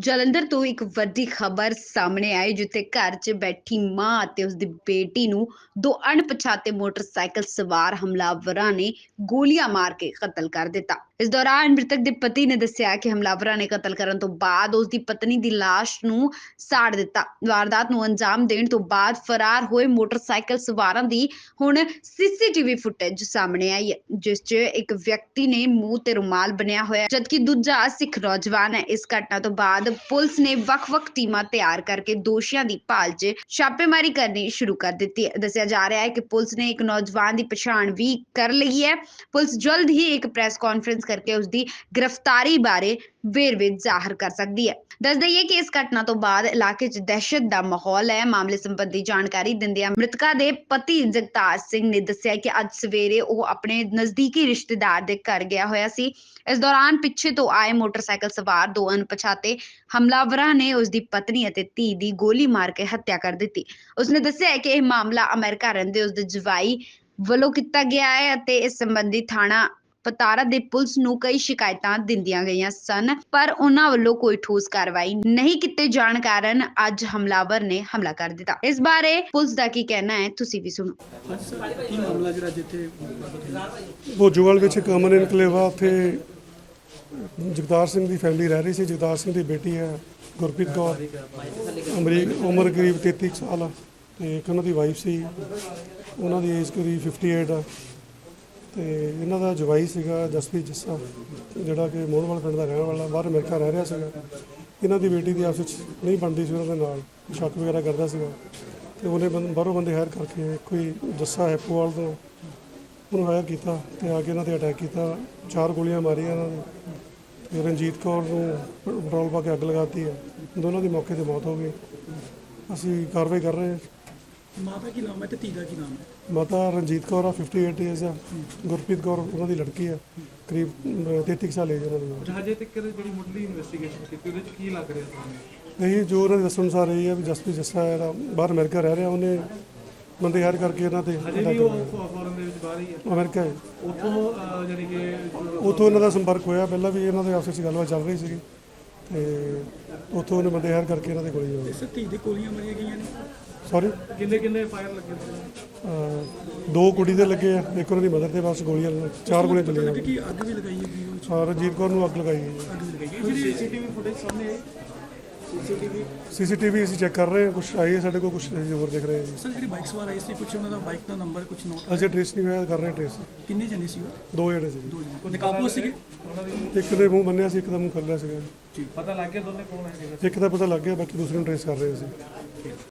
ਜਲੰਧਰ ਤੋਂ ਇੱਕ ਵੱਡੀ ਖਬਰ ਸਾਹਮਣੇ ਆਈ, ਜਿੱਥੇ ਘਰ 'ਚ ਬੈਠੀ ਮਾਂ ਅਤੇ ਉਸਦੀ ਬੇਟੀ ਨੂੰ ਦੋ ਅਣਪਛਾਤੇ ਮੋਟਰਸਾਈਕਲ ਸਵਾਰ ਹਮਲਾਵਰਾਂ ਨੇ ਗੋਲੀਆਂ ਮਾਰ ਕੇ ਕਤਲ ਕਰ ਦਿੱਤਾ। ਇਸ ਦੌਰਾਨ ਮ੍ਰਿਤਕ ਦੇ ਪਤੀ ਨੇ ਦੱਸਿਆ ਕਿ ਹਮਲਾਵਰਾਂ ਨੇ ਕਤਲ ਕਰਨ ਤੋਂ ਬਾਅਦ ਉਸਦੀ ਪਤਨੀ ਦੀ ਲਾਸ਼ ਨੂੰ ਸਾੜ ਦਿੱਤਾ। ਵਾਰਦਾਤ ਨੂੰ ਅੰਜਾਮ ਦੇਣ ਤੋਂ ਬਾਅਦ ਫਰਾਰ ਹੋਏ ਮੋਟਰਸਾਈਕਲ ਸਵਾਰਾਂ ਦੀ ਹੁਣ ਸੀਸੀਟੀਵੀ ਫੁਟੇਜ ਸਾਹਮਣੇ ਆਈ ਹੈ, ਜਿਸ 'ਚ ਇੱਕ ਵਿਅਕਤੀ ਨੇ ਮੂੰਹ ਤੇ ਰੁਮਾਲ ਬਣਿਆ ਹੋਇਆ ਜਦਕਿ ਦੂਜਾ ਸਿੱਖ ਨੌਜਵਾਨ ਹੈ। ਇਸ ਘਟਨਾ ਤੋਂ ਬਾਅਦ ਪੁਲਿਸ ਨੇ ਵੱਖ-ਵੱਖ ਟੀਮਾਂ ਤਿਆਰ ਕਰਕੇ ਦੋਸ਼ੀਆਂ ਦੀ ਭਾਲ 'ਚ ਛਾਪੇਮਾਰੀ ਕਰਨੀ ਸ਼ੁਰੂ ਕਰ ਦਿੱਤੀ ਹੈ। ਦੱਸਿਆ ਜਾ ਰਿਹਾ ਹੈ ਕਿ ਪੁਲਿਸ ਨੇ ਇੱਕ ਨੌਜਵਾਨ ਦੀ ਪਛਾਣ ਵੀ ਕਰ ਲਈ ਹੈ। ਪੁਲਿਸ ਜਲਦ ਹੀ ਇੱਕ ਪ੍ਰੈਸ ਕਾਨਫਰੰਸ ਕਰਕੇ ਉਸ ਦੀ ਗ੍ਰਿਫਤਾਰੀ ਬਾਰੇ ਵੇਰਵੇ ਜ਼ਾਹਰ ਕਰ ਸਕਦੀ ਹੈ। ਦੱਸ ਦਈਏ ਕਿ ਇਸ ਘਟਨਾ ਤੋਂ ਬਾਅਦ ਇਲਾਕੇ 'ਚ ਦਹਿਸ਼ਤ ਦਾ ਮਾਹੌਲ ਹੈ। ਮਾਮਲੇ ਸੰਬੰਧੀ ਜਾਣਕਾਰੀ ਦਿੰਦਿਆਂ ਮ੍ਰਿਤਕਾ ਦੇ ਪਤੀ ਜਗਤਾਰ ਸਿੰਘ ਨੇ ਦੱਸਿਆ ਕਿ ਅੱਜ ਸਵੇਰੇ ਉਹ ਆਪਣੇ ਨਜ਼ਦੀਕੀ ਰਿਸ਼ਤੇਦਾਰ ਦੇ ਘਰ ਗਿਆ ਹੋਇਆ ਸੀ। ਇਸ ਦੌਰਾਨ ਪਿੱਛੇ ਤੋਂ ਆਏ ਮੋਟਰਸਾਈਕਲ ਸਵਾਰ ਦੋ ਅਣਪਛਾਤੇ ਹਮਲਾਵਰਾਂ ਨੇ ਉਸ ਦੀ ਪਤਨੀ ਅਤੇ ਧੀ ਦੀ ਗੋਲੀ ਮਾਰ ਕੇ ਹੱਤਿਆ ਕਰ ਦਿੱਤੀ। ਉਸਨੇ ਦੱਸਿਆ ਕਿ ਇਹ ਮਾਮਲਾ ਅਮਰੀਕਾ ਰਹਿੰਦੇ ਉਸ ਦੇ ਜਵਾਈ ਵੱਲੋਂ ਕੀਤਾ ਗਿਆ ਹੈ ਅਤੇ ਇਸ ਸੰਬੰਧੀ ਥਾਣਾ ਪਤਾਰਾ ਦੇ ਪੁਲਿਸ ਨੂੰ ਕਈ ਸ਼ਿਕਾਇਤਾਂ ਦਿੰਦੀਆਂ ਗਈਆਂ ਸਨ ਪਰ ਉਹਨਾਂ ਵੱਲੋਂ ਕੋਈ ਠੋਸ ਕਾਰਵਾਈ ਨਹੀਂ ਕੀਤੇ ਜਾਣ ਕਾਰਨ ਅੱਜ ਹਮਲਾਵਰ ਨੇ ਹਮਲਾ ਕਰ ਦਿੱਤਾ। ਇਸ ਬਾਰੇ ਪੁਲਿਸ ਦਾ ਕੀ ਕਹਿਣਾ ਹੈ ਤੁਸੀਂ ਵੀ ਸੁਣੋ। ਕੀ ਮਾਮਲਾ ਜਿਹੜਾ ਜਿੱਥੇ ਭੋਜੂਵਾਲ ਵਿੱਚ ਇੱਕ ਅਮਨ ਇਨਕਲੇਵਾ ਉੱਥੇ ਜਗਤਾਰ ਸਿੰਘ ਦੀ ਫੈਮਿਲੀ ਰਹਿ ਰਹੀ ਸੀ। ਜਗਤਾਰ ਸਿੰਘ ਦੀ ਬੇਟੀ ਹੈ ਗੁਰਪ੍ਰੀਤ ਕੌਰ। ਅਮਰੀਕ ਉਮਰ ਕਰੀਬ 33 ਕੁ ਸਾਲ ਤੇ ਇੱਕ ਉਹਨਾਂ ਦੀ ਵਾਈਫ ਸੀ। ਉਹਨਾਂ ਦੀ ਏਜ ਕਰੀਬ 58 ਆ। ਤੇ ਇਹਨਾਂ ਦਾ ਜਵਾਈ ਸੀਗਾ ਜਸਪ੍ਰੀਤ ਜੱਸਾ, ਜਿਹੜਾ ਕਿ ਮੋਹਨਵਾਲ ਪਿੰਡ ਦਾ ਰਹਿਣ ਵਾਲਾ, ਬਾਹਰ ਅਮਰੀਕਾ ਰਹਿ ਰਿਹਾ ਸੀਗਾ। ਇਹਨਾਂ ਦੀ ਬੇਟੀ ਦੀ ਆਪਸ ਵਿੱਚ ਨਹੀਂ ਬਣਦੀ ਸੀ ਉਹਨਾਂ ਦੇ ਨਾਲ ਸ਼ੱਕ ਵਗੈਰਾ ਕਰਦਾ ਸੀਗਾ। ਤੇ ਉਹਨੇ ਬੰਦ- ਬਾਹਰੋਂ ਬੰਦੇ ਹਾਇਰ ਕਰਕੇ ਕੋਈ ਜੱਸਾ ਹੈਪੋਵਾਲ ਤੋਂ ਉਹਨੂੰ ਹਾਇਰ ਕੀਤਾ ਤੇ ਆ ਕੇ ਇਹਨਾਂ ਤੇ ਅਟੈਕ ਕੀਤਾ। ਚਾਰ ਗੋਲੀਆਂ ਮਾਰੀਆਂ ਇਹਨਾਂ ਨੇ। ਤੇ ਰਣਜੀਤ ਕੌਰ ਨੂੰ ਪੈਟਰੋਲ ਪਾ ਕੇ ਅੱਗ ਲਗਾਤੀ ਹੈ। ਦੋਨਾਂ ਦੀ ਮੌਕੇ ਤੇ ਮੌਤ ਹੋ ਗਈ। ਅਸੀਂ ਕਾਰਵਾਈ ਕਰ ਰਹੇ ਹਾਂ। ਮਾਤਾ ਕੀ ਨਾਮ ਹੈ ਤੇ ਧੀ ਦਾ ਕੀ ਨਾਮ ਹੈ? ਮਾਤਾ ਰਣਜੀਤ ਕੌਰ ਆ 58 ਏਜ ਆ। ਗੁਰਪ੍ਰੀਤ ਕੌਰ ਉਹਨਾਂ ਦੀ ਲੜਕੀ ਆ। ਕਰੀਬ ਅਮ, 33 ਕੁ ਸਾਲ ਏਜ ਉਹਨਾਂ ਦੀ। ਹਜੇ ਤੱਕ ਜਿਹੜੀ ਮੁੱਢਲੀ ਇਨਵੈਸਟੀਗੇਸ਼ਨ ਕੀਤੀ ਉਹਦੇ ਵਿੱਚ ਕੀ ਲੱਗ ਰਿਹਾ ਤੁਹਾਨੂੰ? ਨਹੀਂ ਜੋ ਉਹਨਾਂ ਦੇ ਦੱਸਣ ਅਨੁਸਾਰ ਇਹ ਹੈ ਵੀ ਜਸਪ੍ਰੀਤ ਜੱਸਾ ਜਿਹੜਾ ਬਾਹਰ ਅਮਰੀਕਾ ਰਹਿ ਰਿਹਾ ਉਹਨੇ ਬੰਦੇ ਹਾਇਰ ਕਰਕੇ ਇਹਨਾਂ ਤੇ ਹਜੇ ਵੀ ਉਹ ਫੋਰਨ ਦੇ ਵਿੱਚ ਬਾਹਰ ਹੀ ਹੈ ਅਮਰੀਕਾ ਹੈ। ਉੱਥੋਂ ਜਾਣੀ ਕਿ ਉੱਥੋਂ ਇਹਨਾਂ ਦਾ ਸੰਪਰਕ ਹੋਇਆ। ਪਹਿਲਾਂ ਵੀ ਇਹਨਾਂ ਦੇ ਆਪਸ ਵਿੱਚ ਗੱਲਬਾਤ ਚੱਲ ਰਹੀ ਸੀਗੀ। ਤੇ ਉੱਥੋਂ ਉਹਨੇ ਬੰਦੇ ਹਾਇਰ ਕਰਕੇ ਇਹਨਾਂ ਦੇ ਗੋਲੀ ਚਲਾਈ ਇਸ ਧੀ ਦੇ ਗੋਲੀਆਂ ਮਾਰੀਆਂ ਗਈਆਂ ਨੇ? ਸੌਰੀ ਕਿੰਨੇ ਕਿੰਨੇ ਫਾਇਰ ਲੱਗੇ ਸੀ? ਦੋ ਕੁੜੀ ਦੇ ਲੱਗੇ ਆ ਇੱਕ ਉਹਨਾਂ ਦੀ ਮਦਰ ਤੇ ਬਸ ਗੋਲੀਆਂ ਚਾਰ ਗੋਲੀਆਂ ਚੱਲੀਆਂ। ਕਿ ਅੱਗ ਵੀ ਲਗਾਈ ਹਾਂ ਰਣਜੀਤ ਕੌਰ ਨੂੰ ਅੱਗ ਲਗਾਈ ਹੈ। ਅੱਗ ਵੀ ਲਗਾਈ ਹੈ। ਜਿਹੜੀ ਸੀਸੀਟੀਵੀ ਫੁਟੇਜ ਸਾਹਮਣੇ ਆਈ ਸੀਸੀਟੀਵੀ ਸੀਸੀਟੀਵੀ ਅਸੀਂ ਚੈੱਕ ਕਰ ਰਹੇ ਹਾਂ ਕੁਝ ਆਈ ਹੈ ਸਾਡੇ ਕੋਲ ਕੁਝ ਹੋਰ ਦੇਖ ਰਹੇ ਹਾਂ ਜੀ। ਸਰ ਜਿਹੜੀ ਬਾਈਕ ਸਵਾਰ ਆਈ ਸੀ ਕੁਝ ਉਹਨਾਂ ਦਾ ਬਾਈਕ ਦਾ ਨੰਬਰ ਕੁਝ ਨੋਟ ਅਜੇ ਟ੍ਰੇਸ ਨਹੀਂ ਹੋਇਆ ਕਰ ਰਹੇ ਟ੍ਰੇਸ ਕਿੰਨੇ ਜਣੇ ਸੀ ਉਹ? ਦੋ ਜਿਹੜੇ ਸੀ ਦੋ ਜਣੇ। ਨਕਾਬੂ ਸੀਗੇ? ਇੱਕ ਦੇ ਮੂੰਹ ਬੰਨਿਆ ਸੀ ਇੱਕ ਦਾ ਮੂੰਹ ਖੁੱਲਿਆ ਸੀਗਾ। ਪਤਾ ਲੱਗ ਗਿਆ ਦੋਨੇ ਕੌਣ ਹੈ ਇੱਕ ਦਾ ਪਤਾ ਲੱਗ ਗਿਆ ਬਾਕੀ ਦੂਸਰੇ ਨੂੰ ਟ੍ਰੇਸ ਕਰ ਰਹੇ ਸੀ